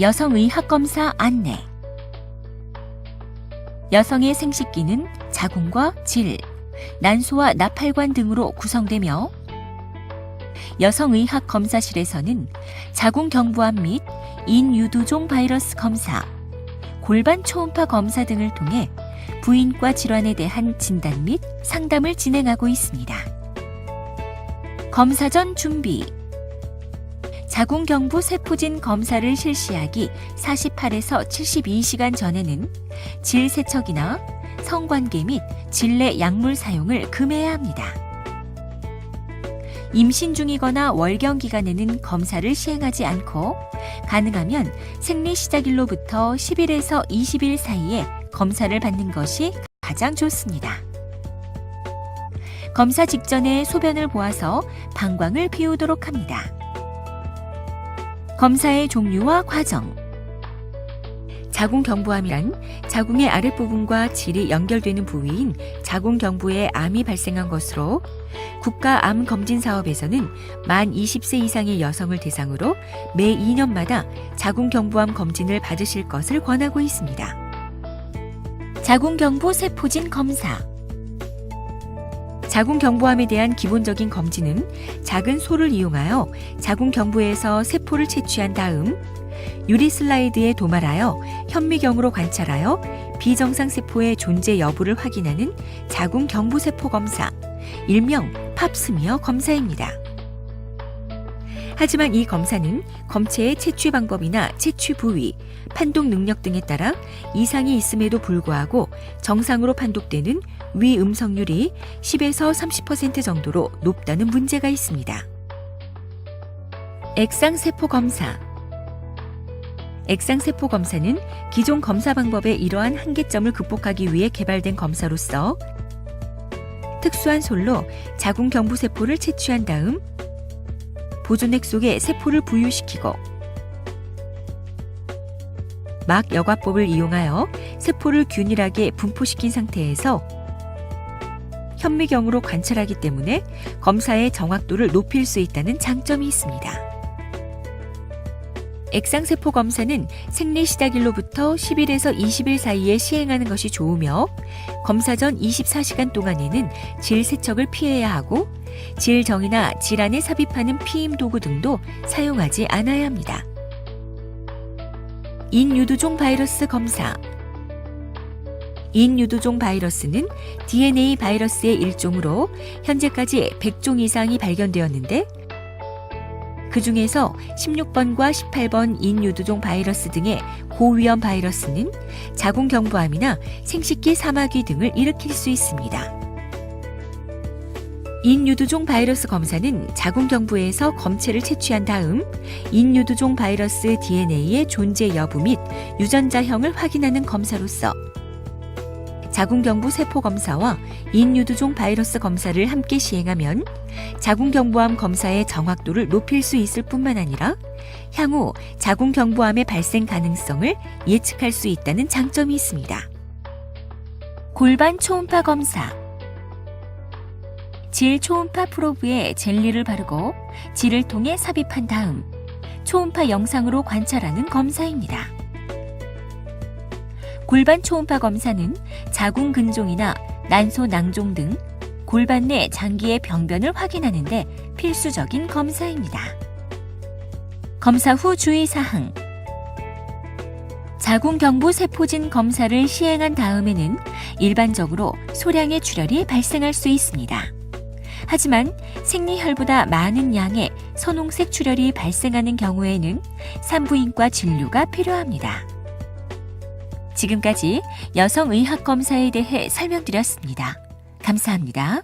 여성의학검사 안내 여성의 생식기는 자궁과 질, 난소와 나팔관 등으로 구성되며 여성의학 검사실에서는 자궁 경부암 및 인유두종 바이러스 검사, 골반 초음파 검사 등을 통해 부인과 질환에 대한 진단 및 상담을 진행하고 있습니다. 검사 전 준비 자궁경부 세포진 검사를 실시하기 48에서 72시간 전에는 질 세척이나 성관계 및 질내 약물 사용을 금해야 합니다. 임신 중이거나 월경 기간에는 검사를 시행하지 않고 가능하면 생리 시작일로부터 10일에서 20일 사이에 검사를 받는 것이 가장 좋습니다. 검사 직전에 소변을 보아서 방광을 비우도록 합니다. 검사의 종류와 과정. 자궁 경부암이란 자궁의 아랫부분과 질이 연결되는 부위인 자궁 경부에 암이 발생한 것으로 국가 암 검진 사업에서는 만 20세 이상의 여성을 대상으로 매 2년마다 자궁 경부암 검진을 받으실 것을 권하고 있습니다. 자궁 경부 세포진 검사. 자궁 경부암에 대한 기본적인 검진은 작은 소를 이용하여 자궁 경부에서 세포를 채취한 다음 유리 슬라이드에 도말하여 현미경으로 관찰하여 비정상 세포의 존재 여부를 확인하는 자궁 경부 세포 검사, 일명 팝스미어 검사입니다. 하지만 이 검사는 검체의 채취 방법이나 채취 부위, 판독 능력 등에 따라 이상이 있음에도 불구하고 정상으로 판독되는 위 음성률이 10에서 30% 정도로 높다는 문제가 있습니다. 액상세포 검사 액상세포 검사는 기존 검사 방법의 이러한 한계점을 극복하기 위해 개발된 검사로서 특수한 솔로 자궁 경부 세포를 채취한 다음 보존액 속에 세포를 부유시키고 막 여과법을 이용하여 세포를 균일하게 분포시킨 상태에서 현미경으로 관찰하기 때문에 검사의 정확도를 높일 수 있다는 장점이 있습니다. 액상세포 검사는 생리 시작일로부터 10일에서 20일 사이에 시행하는 것이 좋으며 검사 전 24시간 동안에는 질 세척을 피해야 하고 질정이나 질환에 삽입하는 피임 도구 등도 사용하지 않아야 합니다. 인유두종 바이러스 검사 인유두종 바이러스는 DNA 바이러스의 일종으로 현재까지 100종 이상이 발견되었는데 그 중에서 16번과 18번 인유두종 바이러스 등의 고위험 바이러스는 자궁 경부암이나 생식기 사마귀 등을 일으킬 수 있습니다. 인유두종 바이러스 검사는 자궁 경부에서 검체를 채취한 다음 인유두종 바이러스 DNA의 존재 여부 및 유전자형을 확인하는 검사로서 자궁경부 세포 검사와 인유두종 바이러스 검사를 함께 시행하면 자궁경부암 검사의 정확도를 높일 수 있을 뿐만 아니라 향후 자궁경부암의 발생 가능성을 예측할 수 있다는 장점이 있습니다. 골반 초음파 검사 질 초음파 프로브에 젤리를 바르고 질을 통해 삽입한 다음 초음파 영상으로 관찰하는 검사입니다. 골반 초음파 검사는 자궁 근종이나 난소 낭종 등 골반 내 장기의 병변을 확인하는데 필수적인 검사입니다. 검사 후 주의사항 자궁 경부 세포진 검사를 시행한 다음에는 일반적으로 소량의 출혈이 발생할 수 있습니다. 하지만 생리혈보다 많은 양의 선홍색 출혈이 발생하는 경우에는 산부인과 진료가 필요합니다. 지금까지 여성의학 검사에 대해 설명드렸습니다. 감사합니다.